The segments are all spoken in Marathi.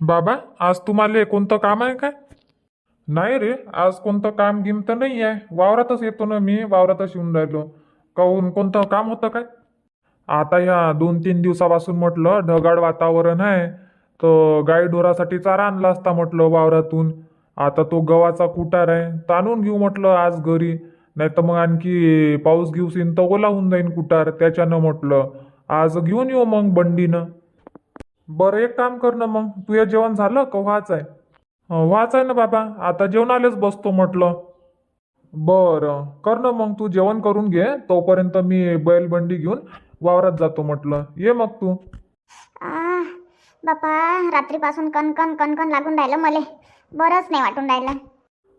बाबा आज तुम्हाला कोणतं काम आहे काय? नाही रे आज कोणतं काम गिम तर नाही आहे. वावरातच येतो ना मी वावरातच येऊन राहिलो. काहून कोणतं काम होतं काय? आता ह्या दोन तीन दिवसापासून म्हटलं ढगाळ वातावरण आहे. तर गाई ढोरासाठी चारा आणला असता म्हटलं वावरातून. आता तो गव्हाचा कुटार आहे. ताणून घेऊ म्हटलं आज घरी. नाही तर मग आणखी पाऊस घेऊस येईन तर ओला होऊन जाईन कुटार त्याच्यानं म्हटलं. आज घेऊन येऊ मग बंडीनं. बरं एक काम कर ना मग. तुझं जेवण झालं का? व्हाच आहे. व्हाच आहे ना बाबा. आता जेवणालेच बसतो म्हटलं. बरं कर ना मग. तू जेवण करून घे. तोपर्यंत मी बैलबंडी घेऊन वावरात जातो म्हटलं. ये मग तू. आ, बापा रात्रीपासून कणकण कणकण लागून राहिलं मले. बरंच नाही वाटून राहिलं.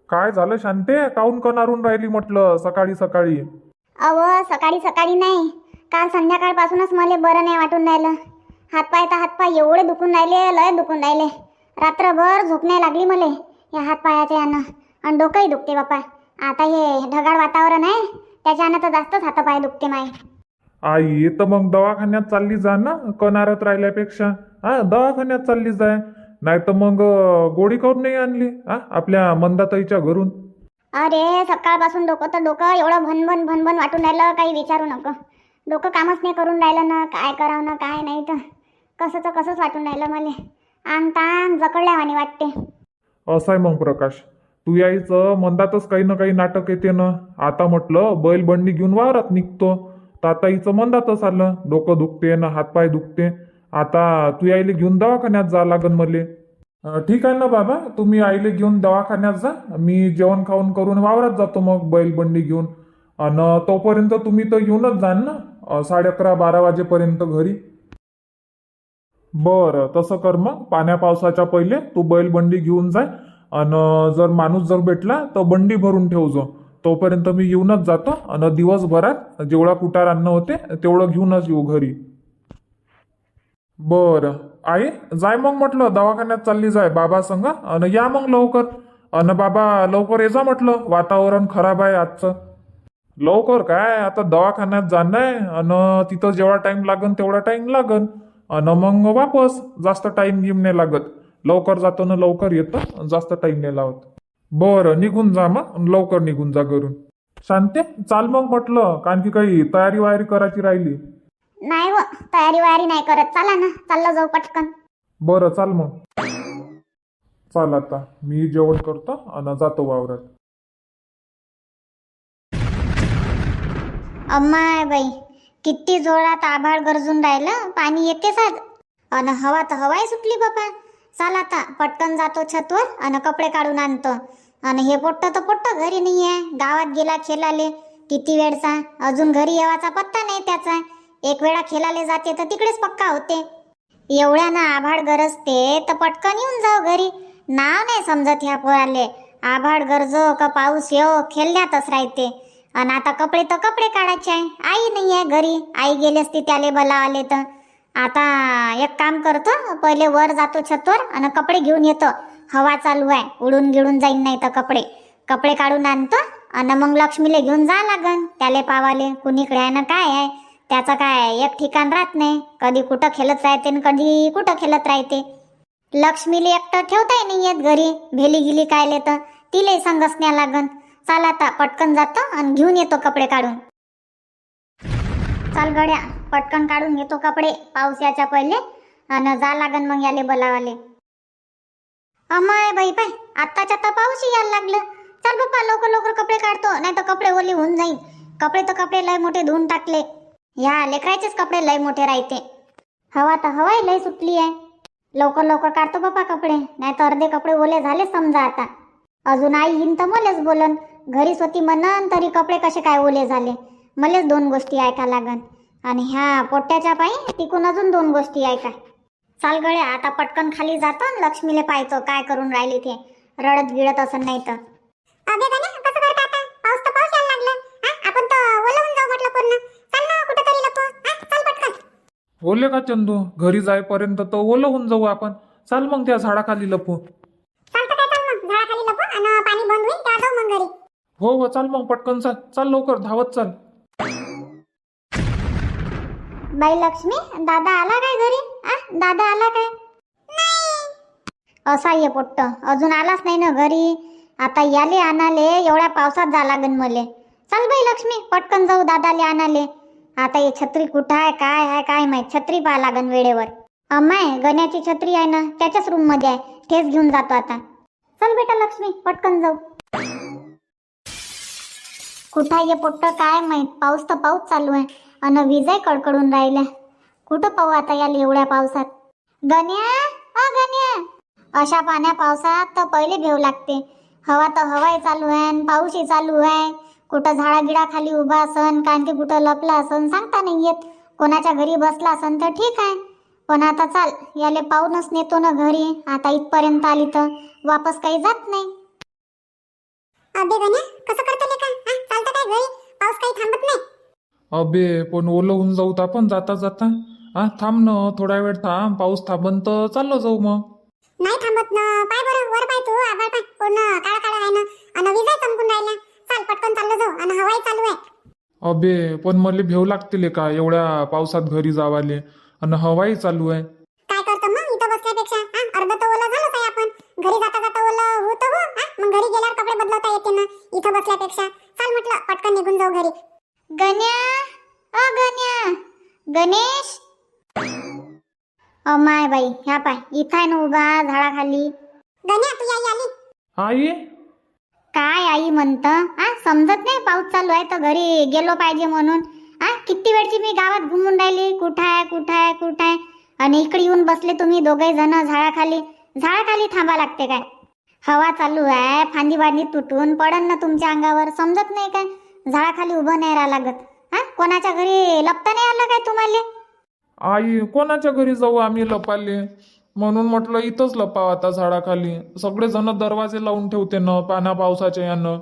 काय झालं शांते? काऊन कणारून राहिली म्हटलं सकाळी सकाळी? अव सकाळी सकाळी नाही. काल संध्याकाळपासूनच मला बरं नाही वाटून राहिलं. हातपाय तर हातपाय एवढे दुखून राहिले लय दुखून राहिले. रात्रभर झोप नाही लागली मले या हातपायाच्या यानं. आणि डोकंही दुखते बापा. आता हे ढगाळ वातावरण आहे त्याच्यानं तर जास्तच हातपाय दुखते माय. आई तर मग दवाखान्यात चालली जा ना कणारत राहिल्यापेक्षा. हा दवाखान्यात चालली जाय. नाही तर मग अं, गोळी काऊन नाही आणली हा आपल्या मंदाताईच्या घरून. अरे सकाळपासून डोकं तर डोकं एवढं भनभन भनभन वाटून राहिलं काही विचारू नको. डोकं कामच नाही करून राहिलं ना काय करावं ना काय नाही तर. कसं तर कसंच वाटून राहिलं मला. अंग ताण जकडल्यावानी वाटते. असं आहे मग प्रकाश. तू यायचं मंदातच काही ना काही नाटक येते ना. आता म्हटलं बैलबंडी घेऊन वावरात निघतो. ताताईचं मंदातच आलं. डोकं दुखते ना हातपाय दुखते. आता तू आईले घेऊन दवाखान्यात जा लागन मले. अं, ठीक आहे ना बाबा. तुम्ही आईले घेऊन दवाखान्यात जा. मी जेवण खाऊन करून वावरात जातो मग बैलबंडी घेऊन. आणि तोपर्यंत तुम्ही तर येऊनच जाल ना. अं, साडे अकरा बारा वाजेपर्यंत घरी. बरं तसं कर मग. पाण्या पावसाच्या पहिले तू बैलबंडी घेऊन जाय. आणि जर माणूस जर भेटला तर बंडी भरून ठेव जो. तोपर्यंत मी येऊनच जातो. आणि दिवसभरात जेवढा कुटार अन्न होते तेवढं घेऊनच येऊ घरी. बरं. आई जाय मग म्हटलं दवाखान्यात चालली जाय बाबा संग. आणि या मग लवकर. अन बाबा लवकर ये जा म्हटलं. वातावरण खराब आहे आजचं. लवकर काय? आता दवाखान्यात जाणं आहे. आणि तिथं जेवढा टाइम लागन तेवढा टाइम लागन. आणि मग वापस जास्त टाइम घेऊन नाही लागत. लवकर जातो ना लवकर येतं जास्त टाइम नाही लावत. बरं निघून जा मग लवकर निघून जा घरून. शांते चाल मग म्हटलं कारण की काही तयारी वायारी करायची राहिली. नाही व तयारी वयारी नाही करत. चला ना चाललं जाऊ पटकन. बरं चाल मग. चाल आता मी जेवण करतो आणि जातो वावरात. अम्माय बाई. किती जोरात आभाळ गरजून राहिलं पाणी येतेच आज अन हवा तर हवाय सुटली बापा. चाल आता पटकन जातो छतवर अन कपडे काढून आणतो. आणि हे पोट्ट तर पोट्ट घरी नाही आहे गावात गेला खेळाले किती वेळचा? अजून घरी येवाचा पत्ता नाही त्याचा. एक वेळा खेळाले जाते तर तिकडेच पक्का होते. एवढ्यानं आभाळ गरजते तर पटकन येऊन जाऊ घरी. नाव नाही समजत ह्या पोराले. आभाळ गरजो का पाऊस येऊ खेळण्यातच राहते. आणि आता कपडे तर कपडे काढायचे आहे. आई नाही आहे घरी. आई गेली असती त्याले बोलावले तर. आता एक काम करतो पहिले वर जातो छतवर आणि कपडे घेऊन येतो. हवा चालू आहे. उडून गिळून जाईन नाही तर कपडे. कपडे काढून आणतो आणि मग लक्ष्मीले घेऊन जा लागन. त्याले पावाले कुणीकडे आहे ना काय आहे? त्याचं काय एक ठिकाण राहत नाही. कधी कुठं खेळत राहते आणि कधी कुठं खेळत राहते. लक्ष्मीले एकटं ठेवताय नाही येत घरी. भेली गिली कायले तर तिले संगसण्या लागन. चाल आता पटकन जातो आणि घेऊन येतो कपडे काढून. चाल गड्या पटकन काढून घेतो कपडे पाऊस याच्या पहिले. आणि जा लागन मग याले बोलावाले. अमाय बाई पाय आत्ताच्या आता पाऊस यायला लागलं. चल बाप्पा लवकर लवकर कपडे काढतो नाही तर कपडे ओले होऊन जाईल कपडे तर कपडे लय मोठे धुवून टाकले. ह्या लेकरायचेच कपडे लय मोठे राहते. हवा तर हवाही लय सुटली आहे. लवकर लवकर काढतो बाप्पा कपडे नाही तर अर्धे कपडे ओले झाले समजा आता. अजून आई हिन तर मलेच बोलन. घरी स्वती म्हणन तरी कपडे कसे काय ओले झाले? मलेच दोन गोष्टी ऐका लागन. आणि ह्या पोट्याच्या पायी तिकून अजून दोन गोष्टी ऐका. चाल गड्या आता पटकन खाली जातो आणि लक्ष्मीले पाहतो काय करून राहिली ते. रडत गिळत असं नाही तर. अबे गण्या कसं करता आता? पाऊस तर पाऊस यायला लागला? आपण तर ओलवून जाऊ म्हटलं पूर्ण. चल ना कुठं तरी लपू? चल पटकन. ओले का चंदू? घरी जाईपर्यंत तर ओलं होऊन जाऊ आपण. चाल मग त्या झाडाखाली लपू चालतं काय चाल मग झाडाखाली लपू आणि पाणी बंद होईल तेव्हा जाऊ मग घरी हो हो चाल मग पटकन चाल. चाल लवकर धावत चाल. बाई लक्ष्मी दादा आला काय घरी? आ दादा आला काय? असा ये पोट्ट. अजून आलाच नाही ना घरी. आता याले आणाले. एवढ्या पावसात जा लागन मले. चल बाई लक्ष्मी पटकन जाऊ दादाले आणाले. आता हे छत्री कुठं आहे काय आहे काय माहीत? छत्री पाहा लागन वेळेवर. अम्माय गण्याची छत्री आहे ना त्याच्याच रूममध्ये आहे. तेच घेऊन जातो आता. चल बेटा लक्ष्मी पटकन जाऊ. कुठं आहे हे पोट्ट काय माहीत? पाऊस तर पाऊस चालू आहे. अन विजय कडकडून राहिल्या कुठं पाहू आता याला एवढ्या पावसात? गण्या? अ गण्या? अशा पाण्या पावसात तर पहिले भेव लागते. हवा तर हवाही चालू आहे आणि पाऊसही चालू आहे. कुठं झाडागिडा खाली उभा असन कारण की कुठं लपला असन सांगता नाही येत. कोणाच्या घरी बसला असन तर ठीक आहे. पण आता चाल याले पाहूनच नेतो ना घरी. आता इथपर्यंत आली तर वापस काही जात नाही. अबे गण्या कसं करतो घरी पाऊस काही थांबत नाही. अबे पण ओलं होऊन जाऊ तर आपण जाता जाता. हा थांब ना थोडा वेळ थांब पाऊस थांबन तर चाललो जाऊ मग. नाही थांबत ना पाय बरं वर पाय तू आभाळ पाय. पूर्ण काळा काळा आहे ना आणि विजाय चमकून राहिल्या. चाल पटकन चाललो जाऊ आणि हवाई चालू आहे. अबे पण मला भेव लागतील का एवढ्या पावसात घरी जावाले? आणि हवाही चालू आहे. घरी जाता जाता ओलं हो तर हो हा? मग घरी गेल्यावर कपडे बदलवता येते ना इथं बसल्यापेक्षा. चाल म्हटलं पटकन निघून जाऊ घरी. गण्या अ गण्या गणेश. अमाय बाई ह्या पाय इथं आहे ना उभा झाडाखाली. गण्या तू आई आली? आई? काय आई म्हणत आ समजत नाही पाऊस चालू आहे तर घरी गेलो पाहिजे म्हणून. आ किती वेळची मी गावात घुमून राहिली? कुठं आहे कुठं आहे कुठं आहे? आणि इकडे येऊन बसले तुम्ही दोघे जण झाडाखाली. झाडाखाली थांबा लागते काय? हवा चालू आहे फांदी बांदी तुटून पडन ना तुमच्या अंगावर समजत नाही काय? झाडाखाली उभं नाही राहा लागत. हा? कोणाच्या घरी लपता नाही आलं काय तुम्हाला? आई कोणाच्या घरी जाऊ आम्ही लपाले? म्हणून म्हटलं इथंच लपाव आता झाडाखाली. सगळे जण दरवाजे लावून ठेवते ना पाण्या पावसाच्या यानं.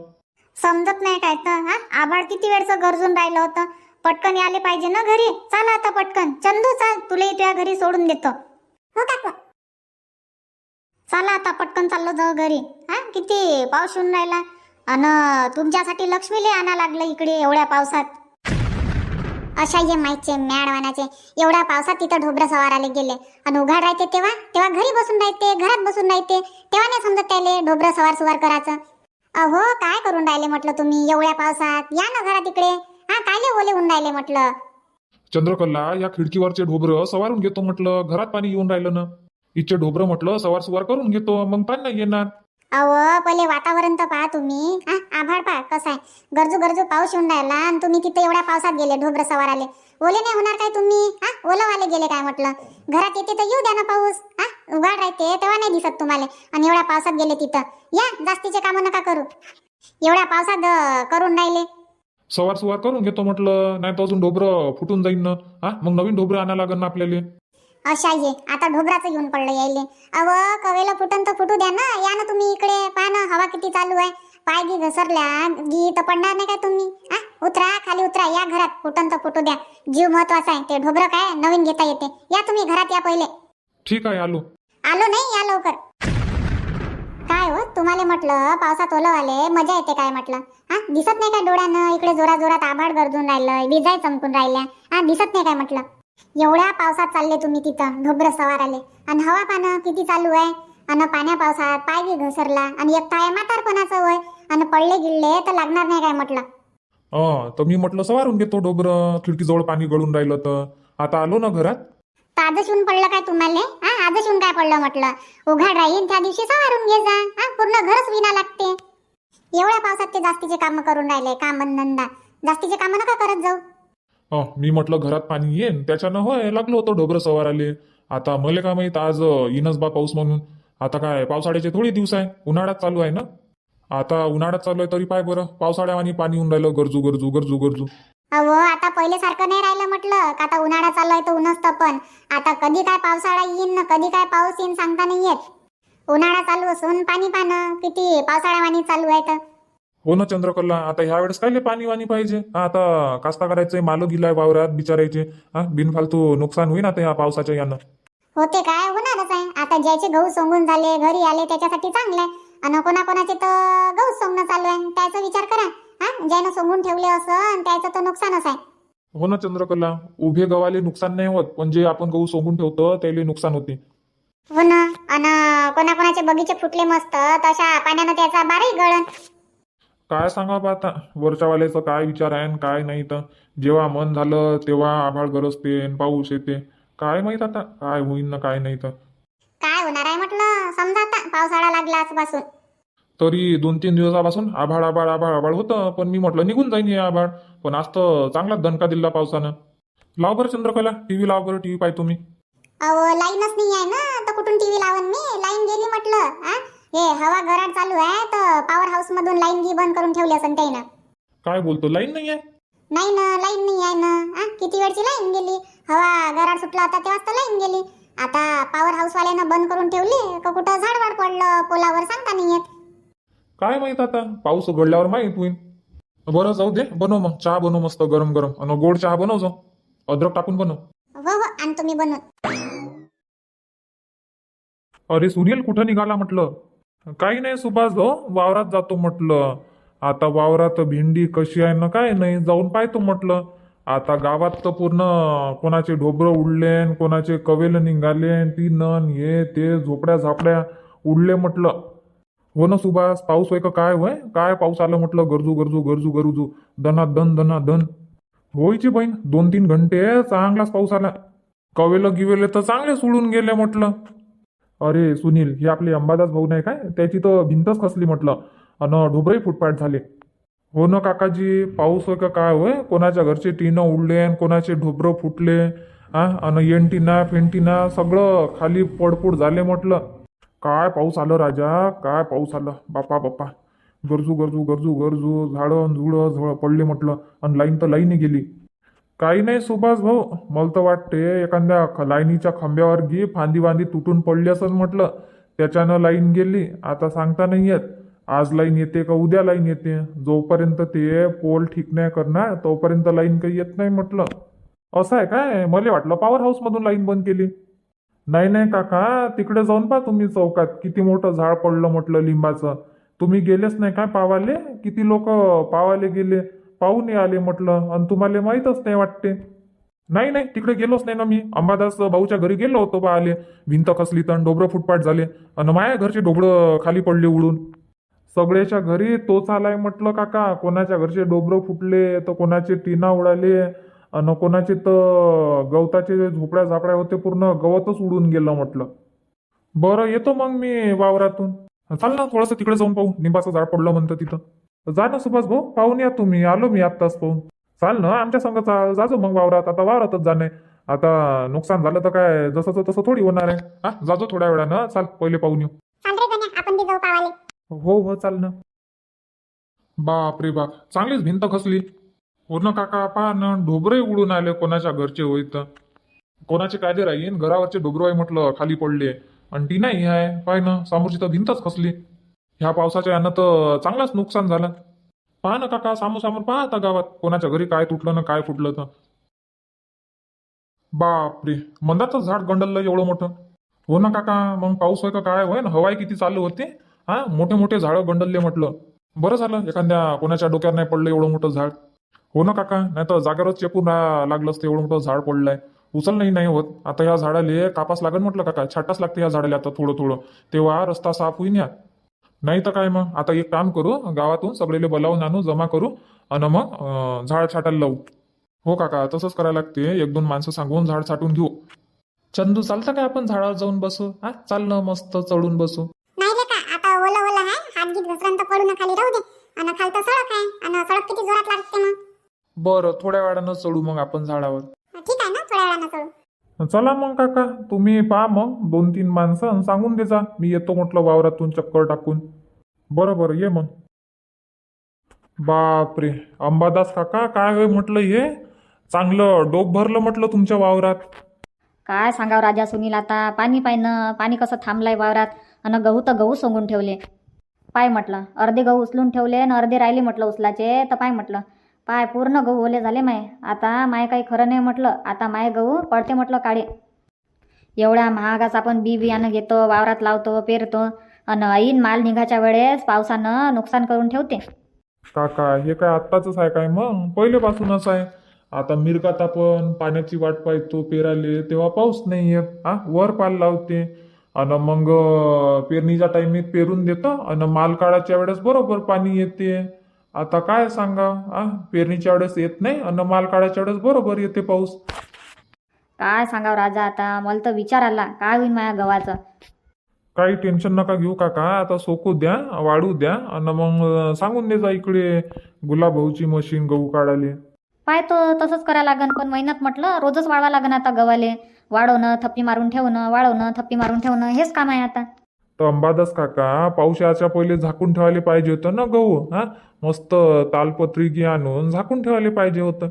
समजत नाही काय तर हा? आभाळ किती वेळचं गरजून राहिलं होतं? पटकन याले पाहिजे ना घरी? चाल आता पटकन. चंदू चाल. तुला तुझ्या घरी सोडून देतो. हो काकू. चला आता पटकन चाललो जाऊ घरी. हा किती पाऊस येऊन राहिला. अन तुमच्यासाठी लक्ष्मीले आणा लागलं इकडे एवढ्या पावसात. अशा ये माहितचे मॅडवानाचे एवढ्या पावसात तिथं ढोबरं सवाराले गेले. आणि उघाड राहते तेव्हा तेव्हा घरी बसून राहते घरात बसून राहते. तेव्हा नाही समजत त्याले ढोबरं सवार सुवार करायचं. अहो काय करून राहिले म्हटलं तुम्ही एवढ्या पावसात? या ना घरात इकडे. हा कायले ओले होऊन राहिले म्हटलं? चंद्रकला या खिडकीवरचे ढोबरं सवारून घेतो म्हटलं. घरात पाणी येऊन राहिलं ना. इथचे ढोबरं म्हटलं सवार सुवार करून घेतो मग पाणी नाही येणार. अहो पहिले वातावरण तर पहा तुम्ही. हा आभाळ पहा कसं आहे. गरजू गरजू पाऊस येऊन राहिला आणि तुम्ही तिथे एवढ्या पावसात गेले ढोबरं सवाराले. ओले नाही होणार काय तुम्ही? हा ओलवाले गेले काय म्हटलं? घरात येते तर येऊ द्या ना पाऊस. हा उघाड राहते तेव्हा नाही दिसत तुम्हाला. आणि एवढ्या पावसात गेले तिथं. या जास्तीचे कामं नका करू. एवढ्या पावसात अं, करून राहिले. सवार सुवार करून घेतो म्हटलं नाही तर अजून ढोबरं फुटून जाईन ना. हा मग नवीन ढोबरं आणायला लागेल ना आपल्याला. अशा ये आता ढोबराचं येऊन पडलं यायले. अव कवेला फुटन तर फुटू द्या ना. या ना तुम्ही इकडे पहा ना हवा किती चालू आहे. पाय गी घसरल्या गी तर पडणार नाही काय तुम्ही? हा उतरा खाली उतरा या घरात. फुटन तर फुटू द्या. जीव महत्त्वाचा आहे. ते ढोबरं काय? नवीन घेता येते. या तुम्ही घरात या पहिले. ठीक आहे आलो. आलो नाही या लवकर. काय हो तुम्हाला म्हटलं पावसात ओलवाले मजा येते काय म्हटलं? हा दिसत नाही काय डोळ्यानं? इकडे जोरा जोरात आभाळ गरजून राहिलं विजाय चमकून राहिल्या. हा दिसत नाही काय म्हटलं? एवढ्या पावसात चालले तुम्ही तिथं ढोबरं सवार आले आणि हवा पानं किती चालू आहे? आणि पाण्या पावसात पाय बी घसरला. आणि एकटा आहे म्हातारपणाचं वय आणि पडले गिळले तर लागणार नाही काय म्हटलं? अं, तर मी म्हटलं सवारून घेतो ढोबरं. खिडकीजवळ पाणी गळून राहिलं तर. आता आलो ना घरात? तर आजच येऊन पडलं काय तुम्हाला? हा आजच येऊन काय पडलं म्हटलं? उघाड राहीन त्या दिवशी सवारून घे जा. हा पूर्ण घरच विना लागते. एवढ्या पावसात ते जास्तीचे काम करून राहिले. काम धंदा जास्तीचे काम नका करत जाऊ. मी म्हटलं घरात पाणी येईन. त्याच्यानं होय लागलो होतो ढोबरं सवाराले. आता मले का माहीत आज येणच बा पाऊस म्हणून. आता काय पावसाळ्याचे थोडे दिवस आहे. उन्हाळ्यात चालू आहे ना? आता उन्हाळ्यात चालू आहे तरी पाय बरं. पावसाळ्यावानी पाणी येऊन राहिलं गरजू गरजू गरजू गरजू. अहो आता पहिले सारखं नाही राहिलं म्हटलं. का आता उन्हाळा चालू आहे तर उन्हच पण. आता कधी काय पावसाळा येईन ना कधी काय पाऊस येईन सांगता नाही येत. उन्हाळा चालू असून पाणी पानं. किती पावसाळ्यावानी चालू आहे तर. हो ना चंद्रकला. आता ह्या वेळेस काय पाणी वाणी पाहिजे आता कास्ता करायचंय माल गिलाय वावरात बिचारायचे. हा बिनफालतू नुकसान होईन आता या पावसाच्या यानं. होते काय? होणारच आहे. आता ज्याचे गहू सोंगून झाले घरी आले त्याच्यासाठी चांगलं आहे आणि कोणाकोणाचे तर गहू सोंगणं चालू आहे. त्याचा विचार करा. हा ज्यानं सोंगून ठेवले असं त्याचं तर नुकसानच आहे. हो ना चंद्रकला. उभे गव्हाले नुकसान नाही होत पण जे आपण गहू सोंगून ठेवतो त्याले नुकसान होते. हो ना. आणि कोणाकोणाचे बगीचे फुटले मस्त तशा पाण्यानं त्याचा बारही गळण. काय सांगा बा आता? वरच्यावाल्याचं काय विचार आहे काय नाही तर? जेव्हा मन झालं तेव्हा आभाळ गरजते आणि पाऊस येते. काय माहीत आता? काय होईन ना काय नाही तर? काय होणार आहे म्हटलं? समजा आता पावसाळा लागला आजपासून. तरी दोन तीन दिवसापासून आभाळ आभाळ आभाळ आभाळ होतं. पण मी म्हटलं निघून जाईन हे आभाळ. पण आज तर चांगलाच दणका दिला पावसानं. लाव बरं चंद्रकला. टीव्ही लाव बरं टीव्ही पाहतो मी. अहो लाईनच नाही आहे ना? तर कुठून टीव्ही लावून मी? लाईन गेली म्हटलं हे हवा गराड चालू आहे तर पॉवर हाऊस मधून लाईन गी बंद करून ठेवली असेल त्यानं काय बोलतो लाईन नाही आहे? नाही ना लाईन नाही आहे ना. आ किती वेळची लाईन गेली? हवा गराड सुटला होता तेव्हाच तर लाईन गेली. आता पॉवर हाऊस वाल्यानं बंद करून ठेवली का कुठं झाडवाड पडलं पोलावर सांगता नाही येत. काय माहीत आता? पाऊस उघडल्यावर माहीत होईल बरं जाऊ दे बनव मग. चहा बनव मस्त गरम गरम. आणि गोड चहा बनव जाऊ. अद्रक टाकून बनव. हो हो आणतो मी बनवून अरे सुनील कुठं निघाला म्हटलं? काही नाही सुभाष भाऊ वावरात जातो म्हटलं. आता वावरात भेंडी कशी आहे ना काय नाही जाऊन पाहतो म्हटलं. आता गावात तर पूर्ण कोणाचे ढोबरं उडले कोणाचे कवेल निघाले ती नन हे ते झोपड्या झापड्या उडले म्हटलं. हो ना सुभाष पाऊस होय का काय होय? काय पाऊस आलं म्हटलं? गरजू गरजू गरजू गरजू. दना दन दना दन होयची बहीण दोन तीन घंटे चांगलाच पाऊस आला. कवेलं गिवेले तर चांगले सोडून गेले म्हटलं. अरे सुनील हे आपले अंबादास भाऊ नाही काय? त्याची तर भिंतच खसली म्हटलं. अन ढोबरही फुटपाट झाले. हो ना काकाजी पाऊस होय का काय होय? कोणाच्या घरचे टिनं उडले अन कोणाचे ढोबरं फुटले? हा अन एंटिना फेंटिना सगळं खाली पडपूड झाले म्हटलं. काय पाऊस आलं राजा? काय पाऊस आलं? बापा बापा. गरजू गरजू गरजू गरजू झाडं झुडं झळ पडले म्हटलं. आणि लाईन तर लाईन गेली. काही नाही सुभाष भाऊ मला तर वाटते एखाद्या ख- लाईनीच्या खांब्यावर घे फांदी वांदी तुटून पडली असं म्हटलं. त्याच्यानं लाईन गेली आता सांगता नाही येत. आज लाईन येते का उद्या लाईन येते? जोपर्यंत ते पोल ठीक नाही करणार तोपर्यंत लाईन काही येत नाही म्हटलं. असं आहे काय? मला वाटलं पॉवर हाऊस मधून लाईन बंद केली. नाही नाही काका तिकडे जाऊन पहा तुम्ही चौकात. किती मोठं झाड पडलं म्हटलं लिंबाचं. तुम्ही गेलेच नाही काय पावाले? किती लोक पावाले गेले? पाहून आले म्हटलं आणि तुम्हाला माहीतच नाही वाटते. नाही नाही तिकडे गेलोच नाही ना मी. अंबादास भाऊच्या घरी गेलो होतो बा आले भिंत खसली तर डोबरं फुटपाट झाले. आणि माझ्या घरचे डोबरं खाली पडले उडून. सगळ्याच्या घरी तोच आलाय म्हटलं काका कोणाच्या घरचे डोबरं फुटले तर कोणाचे टीना उडाले. आणि कोणाचे तर गवताचे झोपड्या झापड्या होते पूर्ण गवतच उडून गेलं म्हटलं. बरं येतो मग मी वावरातून. चाल ना थोडंसं तिकडे जाऊन पाहू. निंबाचं झाड पडलं म्हणतं तिथं. जा ना सुभाष भाऊ पाहून या तुम्ही. आलो मी आत्ताच पाहून. चाल ना आमच्या संग चाल जाजो मग वावरात. आता वावरातच जाणे. आता नुकसान झालं तर काय जसंच तसं थोडी होणार आहे. हा जाजो थोड्या वेळानं. चाल पहिले पाहून येऊ. हो हो चाल ना. बाप रे बाप चांगलीच भिंत खसली. हो ना काका पहा ना ढोबरे उडून आले कोणाच्या घरचे होई तर. कोणाचे कायदे राहीन? घरावरचे ढोबरं आहे म्हटलं खाली पडले. आणि ती नाही आहे. पाय ना समोरची तर भिंतच खसली. ह्या पावसाच्या यानं तर चांगलाच नुकसान झालं. पहा ना काका सामोर सामोर पहा आता गावात कोणाच्या घरी काय तुटलं ना काय फुटलं तर. बापरे मंदाचं झाड गंडललं एवढं मोठं. हो ना काका मग पाऊस होय का काय होय ना? हवाई किती चालू होते? हा मोठे मोठे झाडं गंडलले म्हटलं. बरं झालं एखाद्या कोणाच्या डोक्यावर नाही पडलं एवढं मोठं झाड. हो ना काका नाही तर जागेवरच चेपून लागलं असतं एवढं मोठं झाड पडलंय. उचल नाही नाही होत. आता या झाडाले कापास लागेल म्हटलं काका छाटाच लागते या झाडाला आता थोडं थोडं. तेव्हा रस्ता साफ होईन या. नाही तर काय मग? आता एक काम करू गावातून सगळेले बोलावून आणू जमा करू आणि मग झाड छाटायला लावू. हो काका तसंच करायला लागते. एक दोन माणसं सांगून झाड छाटून घेऊ. चंदू चालतं काय आपण झाडावर जाऊन बसू? हा चाल ना मस्त चढून बसू. नाही का आता ओला ओला आहे हात गीत घसरण तर पडून खाली राहू दे. आणि खालतं सडक आहे आणि सडक किती जोरात लागते मग. बरं थोड्या वेळानं चढू मग आपण झाडावर. ठीक आहे ना थोड्या वेळानं चढू. चला मग काका तुम्ही पहा मग दोन तीन माणसं आणि सांगून देजा मी येतो म्हटलं वावरातून चक्कर टाकून. बरं बरं ये मग. बापरे अंबादास काका काय होय म्हटलं हे? चांगलं डोक भरलं म्हटलं तुमच्या वावरात. काय सांगावं राजा सुनील आता? पाणी पाहिनं पाणी कसं थांबलंय वावरात? आणि गहू तर गहू सोंगून ठेवले. पाय म्हटलं अर्धे गहू उचलून ठेवले आणि अर्धे राहिले म्हटलं उचलाचे तर पाय म्हटलं पाय पूर्ण गहू ओले झाले माय. आता माय काही खरं नाही म्हटलं. आता माय गहू पडते म्हटलं काळे एवढ्या महागाचा आपण बी बियाणं घेतो वावरात लावतो पेरतो. आणि ऐन माल निघाच्या वेळेस पावसानं नुकसान करून ठेवते. काका हे काय आत्ताच आहे काय मग? पहिलेपासूनच आहे. आता मिरगात आपण पाण्याची वाट पाहतो पेराले तेव्हा पाऊस नाही येत हा वर पाल लावते. आणि मग पेरणीच्या टाइमीत पेरून देतं. आणि माल काढायच्या वेळेस बरोबर पाणी येते. आता काय सांगा? आ पेरणीच्या वेळेस येत नाही आणि माल काढायच्या वेळेस बरोबर येते पाऊस. काय सांगावं राजा आता? मला तर विचार आला. काय होईल माझ्या गव्हाचं? काही टेन्शन नका घेऊ काका. आता सोकू द्या वाढू द्या आणि मग सांगून दे जा इकडे गुलाब भाऊची मशीन गहू काढाले पाय तो तसंच करा लागन पण महिन्यात म्हटलं रोजच वाढवा लागन आता गव्हाले. वाढवणं थप्पी मारून ठेवणं वाढवणं थप्पी मारून ठेवणं हेच काम आहे आता. तर अंबादास काका पावसाच्या पहिले झाकून ठेवायला पाहिजे होतं ना गहू हा? मस्त तालपत्री घे आणून झाकून ठेवायला पाहिजे होतं.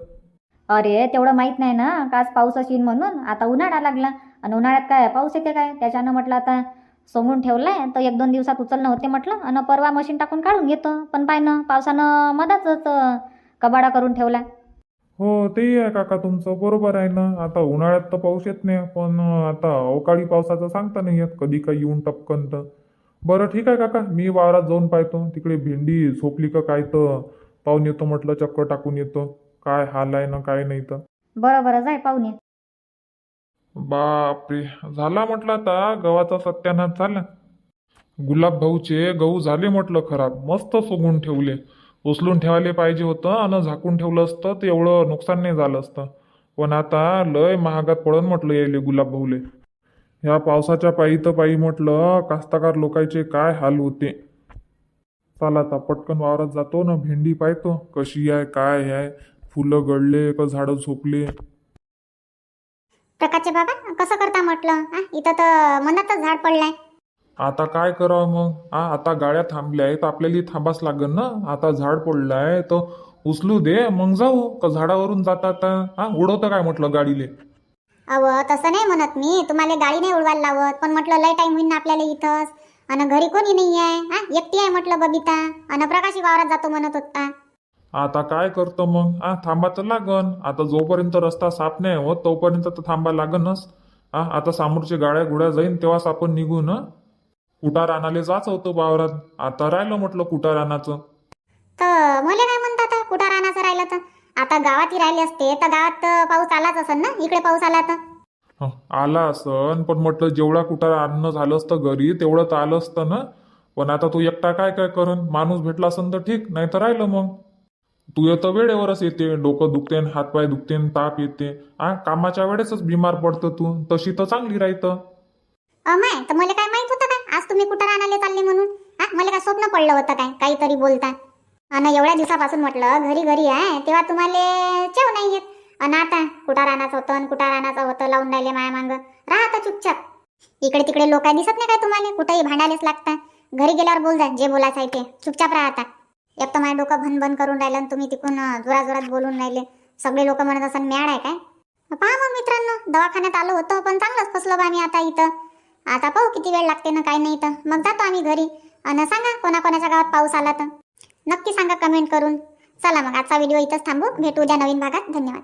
अरे तेवढं माहीत नाही ना का आज पाऊस असेल म्हणून? आता उन्हाळा लागला. आणि उन्हाळ्यात काय पाऊस येते काय? त्याच्यानं म्हटलं आता सोंगून ठेवलाय तर एक दोन दिवसात उचलणं होते म्हटलं आणि परवा मशीन टाकून काढून घेतो. पण पाय ना पावसानं मधाच कबाडा करून ठेवला. हो तेही आहे काका तुमचं. बरोबर आहे ना. आता उन्हाळ्यात तर पाऊस येत नाही पण आता अवकाळी पावसाचं सांगता नाही येत. कधी काही येऊन टपकन तर बरं ठीक आहे काका. मी वावरात जाऊन पाहतो. तिकडे भेंडी झोपली का काय तर. पाहून येतो म्हटलं चक्कर टाकून येतो. काय हाल आहे ना काय नाही तर. बरं बरं जाय पाहुणे बापरे. झाला म्हटलं आता. गव्हाचा सत्यानाश झाला. गुलाब भाऊचे गहू झाले म्हटलं खराब. मस्त सोगून ठेवले. उचलून ठेवायला पाहिजे होतं आणि झाकून ठेवलं असतं तर एवढं नुकसान नाही झालं असतं. पण आता लय महागात पडन म्हटलं यायले गुलाब भाऊले. ह्या पावसाच्या पायी तर पायी म्हटलं कास्तकार लोकांचे काय हाल होते? चला आता पटकन वावरात जातो ना भेंडी पाहतो कशी आहे काय आहे फुलं गळले का झाडं झोपले? प्रकाशचे बाबा कसं करता म्हटलं? हा इथं तर मनातच झाड पडलंय. आता काय करावं मग? हा आता गाड्या थांबल्या आहेत आपल्याला थांबाच लागेल ना? आता झाड पडलाय तर उचलू दे मग जाऊ. का झाडावरून जाता आता? हा उडवतं काय म्हटलं गाडीले? अव तसं नाही म्हणत मी. तुम्हाला गाडी नाही उडवायला लावत. पण म्हटलं लय टाइम होईन ना आपल्याला इथंच. आणि घरी कोणी नाही आहे. हा एकटी आहे म्हटलं बबिता. आणि प्रकाशी वावरात जातो म्हणत होता. आता काय करतो मग? हा थांबा तर लागन. आता जोपर्यंत रस्ता साफ नाही होत तोपर्यंत तर थांबा लागनच. हा आता समोरच्या गाड्या घोड्या जाईन तेव्हाच आपण निघू ना? कुटार आणाले जाच होतं वावरात? आता राहिलं म्हटलं कुटार आणाचं तर मला काय म्हणतात कुठं राहण्याचं राहिलं तर? आता गावातही राहिले असते तर गावात तर पाऊस आलाच असेल ना? इकडे पाऊस आला तर? हं, आला असन पण म्हटलं जेवढा कुटार आणणं झालं असतं घरी तेवढं तर आलं असतं ना? पण आता तू एकटा काय काय करन माणूस भेटला असन तर ठीक नाही तर राहिलं मग. तू येतं वेळेवरच येते डोकं दुखते न हातपाय दुखते न ताप येते. आ कामाच्या वेळेसच बिमार पडतं तू तशी तर चांगली राहतं. अमाय तर मला काय माहीत होतं? आज तुम्ही कुठं राहण्याला चालले म्हणून? हा मला काय स्वप्न पडलं होतं काय? काहीतरी बोलता. आणि एवढ्या दिवसापासून म्हटलं घरी घरी आहे तेव्हा तुम्हाला चव नाही येत. आणि आता कुठं राहण्याचं होतं आणि कुठं राहण्याचं होतं लावून राहिले माया मांग. राहता चुपचाप. इकडे तिकडे लोक दिसत नाही काय तुम्हाला? कुठेही भांडायलाच लागता. घरी गेल्यावर बोल जा जे बोलायचं आहे ते. चुपचाप राहता एक तर माझ्या डोकं भन भन करून राहिलं आणि तुम्ही तिकून जोराजोरात बोलून राहिले. सगळे लोक म्हणत असं मॅड आहे काय? पहा मग मित्रांनो दवाखान्यात आलो होतो पण चांगलंच फसलो बा आम्ही आता इथं. आता पाहू किती वेळ लागते ना काय नाही तर. मग जातो आम्ही घरी. आणि सांगा कोणाकोणाच्या गावात पाऊस आला तर. नक्की सांगा कमेंट करून. चला मग आजचा व्हिडिओ इथंच थांबू. भेटू उद्या नवीन भागात. धन्यवाद.